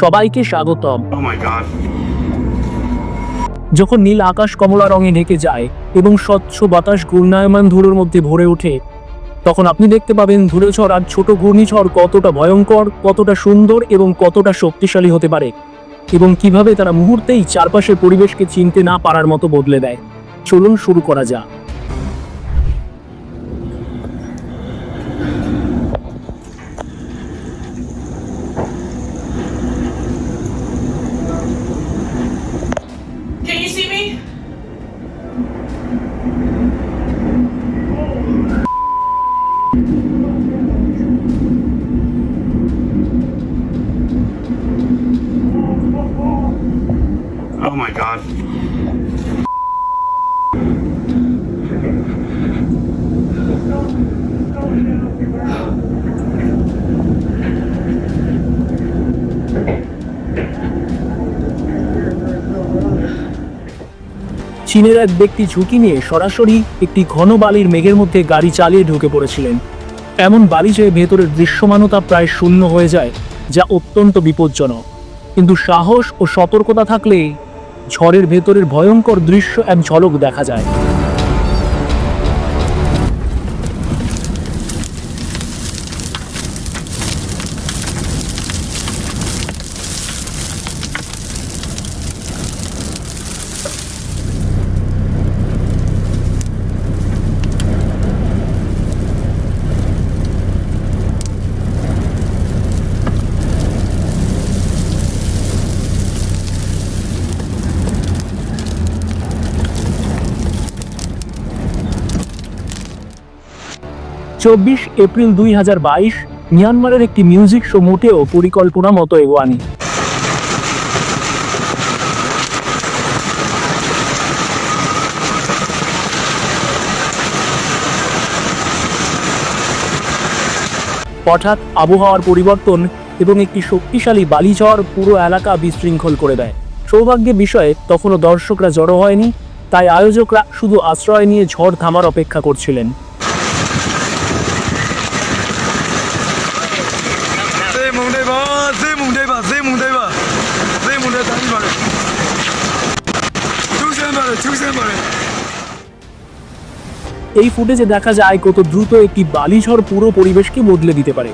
সবাইকে স্বাগতম। Oh. যখন নীল আকাশ কমলা রঙে ঢেকে যায় এবং স্বচ্ছ বাতাস ঘূর্ণায়মান ধুলোর মধ্যে ভরে ওঠে তখন আপনি দেখতে পাবেন ধুলোঝড় আর ছোট ঘূর্ণিঝড় কতটা ভয়ঙ্কর কতটা সুন্দর এবং কতটা শক্তিশালী হতে পারে এবং কীভাবে তারা মুহূর্তেই চারপাশের পরিবেশকে চিনতে না পারার মতো বদলে দেয়। চলুন শুরু করা যাক। চীনের এক ব্যক্তি ঝুঁকি নিয়ে সরাসরি একটি ঘন বালির মেঘের মধ্যে গাড়ি চালিয়ে ঢুকে পড়েছিলেন। এমন বালি যে ভেতরের দৃশ্যমানতা প্রায় শূন্য হয়ে যায়, যা অত্যন্ত বিপজ্জনক। কিন্তু সাহস ও সতর্কতা থাকলে ঝড়ের ভেতরের ভয়ঙ্কর দৃশ্য এক ঝলক দেখা যায়। চব্বিশ এপ্রিল দুই হাজার বাইশ মিয়ানমারের একটি মিউজিক শো মোটেও পরিকল্পনা মতো এগোয়ানি। হঠাৎ আবহাওয়ার পরিবর্তন এবং একটি শক্তিশালী বালিঝড় পুরো এলাকা বিশৃঙ্খল করে দেয়। সৌভাগ্যের বিষয়ে তখনও দর্শকরা জড়ো হয়নি, তাই আয়োজকরা শুধু আশ্রয় নিয়ে ঝড় থামার অপেক্ষা করছিলেন। এই ফুটেজে দেখা যায় কত দ্রুত একটি বালিঝড় পুরো পরিবেশকে বদলে দিতে পারে।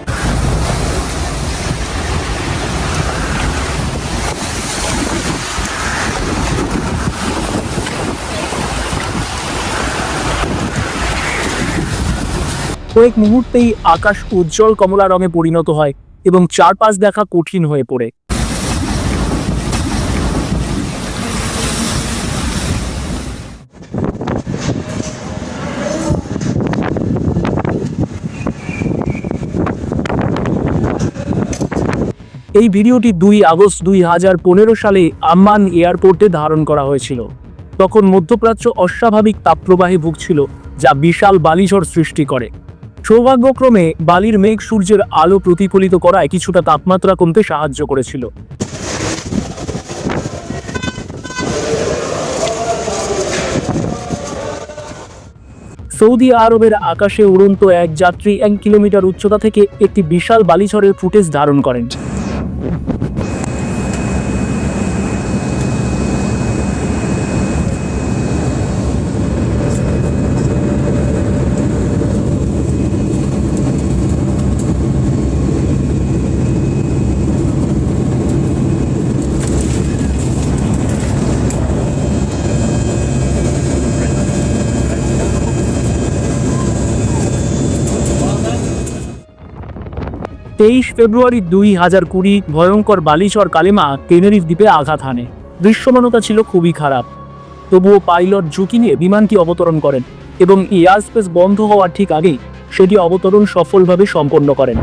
কয়েক মুহূর্তেই আকাশ উজ্জ্বল কমলা রঙে পরিণত হয় এবং চারপাশ দেখা কঠিন হয়ে পড়ে। এই ভিডিওটি দুই আগস্ট দুই হাজার পনেরো সালে আম্মান এয়ারপোর্টে ধারণ করা হয়েছিল। তখন মধ্যপ্রাচ্য অস্বাভাবিক তাপপ্রবাহে ভুগছিল, যা বিশাল বালিঝড় সৃষ্টি করে। সৌভাগ্যক্রমে বালির মেঘ সূর্যের আলো প্রতিফলিত করায় কিছুটা তাপমাত্রা কমতে সাহায্য করেছিল। সৌদি আরবের আকাশে উড়ন্ত এক যাত্রী এক কিলোমিটার উচ্চতা থেকে একটি বিশাল বালিঝড়ের ফুটেজ ধারণ করেন। Thank you. তেইশ ফেব্রুয়ারি দুই হাজার কুড়ি ভয়ঙ্কর বালিচর কালেমা টেনেরিফ দ্বীপে আঘাত হানে। দৃশ্যমানতা ছিল খুবই খারাপ। তবুও পাইলট ঝুঁকি নিয়ে বিমানটি অবতরণ করেন এবং এয়ার স্পেস বন্ধ হওয়ার ঠিক আগেই সেটি অবতরণ সফলভাবে সম্পন্ন করেন।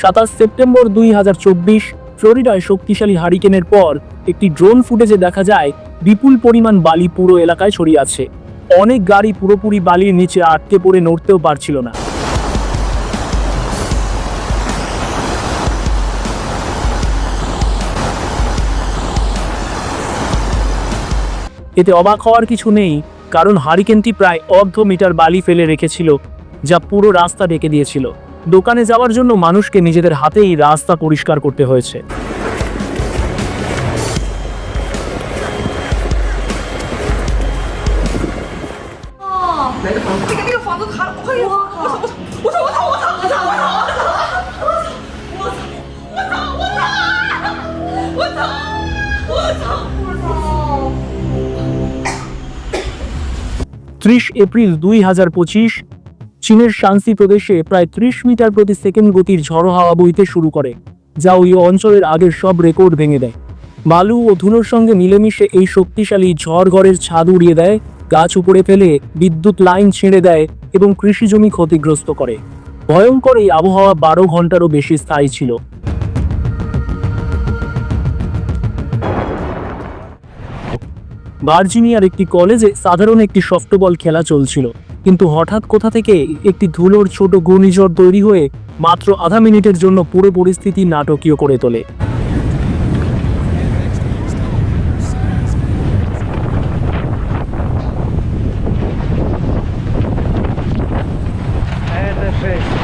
সাতাশ সেপ্টেম্বর দুই হাজার চব্বিশ, ফ্লোরিডায় শক্তিশালী হারিকেনের পর একটি ড্রোন ফুটেজে দেখা যায়, বিপুল পরিমাণ বালি পুরো এলাকায় ছড়িয়ে আছে। অনেক গাড়ি পুরোপুরি বালির নিচে আটকে পড়ে নড়তেও পারছিল না। এতে অবাক হওয়ার কিছু নেই, কারণ হারিকেনটি প্রায় অর্ধ মিটার বালি ফেলে রেখেছিল, যা পুরো রাস্তা ডেকে দিয়েছিল। দোকানে যাওয়ার জন্য মানুষকে নিজেদের হাতেই রাস্তা পরিষ্কার করতে হয়েছে। ত্রিশ এপ্রিল দুই হাজার পঁচিশ চীনের শান্সি প্রদেশে প্রায় ত্রিশ মিটার প্রতি সেকেন্ড গতির ঝড়ো হাওয়া বইতে শুরু করে, যা ওই অঞ্চলের আগের সব রেকর্ড ভেঙে দেয়। বালু ও ধুলোর সঙ্গে মিলেমিশে এই শক্তিশালী ঝড় ঘরের ছাদ উড়িয়ে দেয়, গাছ উপড়ে ফেলে বিদ্যুৎ লাইন ছিঁড়ে দেয় এবং কৃষি জমি ক্ষতিগ্রস্ত করে। ভয়ঙ্কর এই আবহাওয়া বারো ঘন্টারও বেশি স্থায়ী ছিল। ভার্জিনিয়ার একটি কলেজে সাধারণ একটি সফটবল খেলা চলছিল। কিন্তু হঠাৎ কোথা থেকে একটি ধুলোর ছোট ঘূর্ণিঝড় তৈরি হয়ে মাত্র আধা মিনিটের জন্য পুরো পরিস্থিতি নাটকীয় করে তোলে। হ্যাঁ,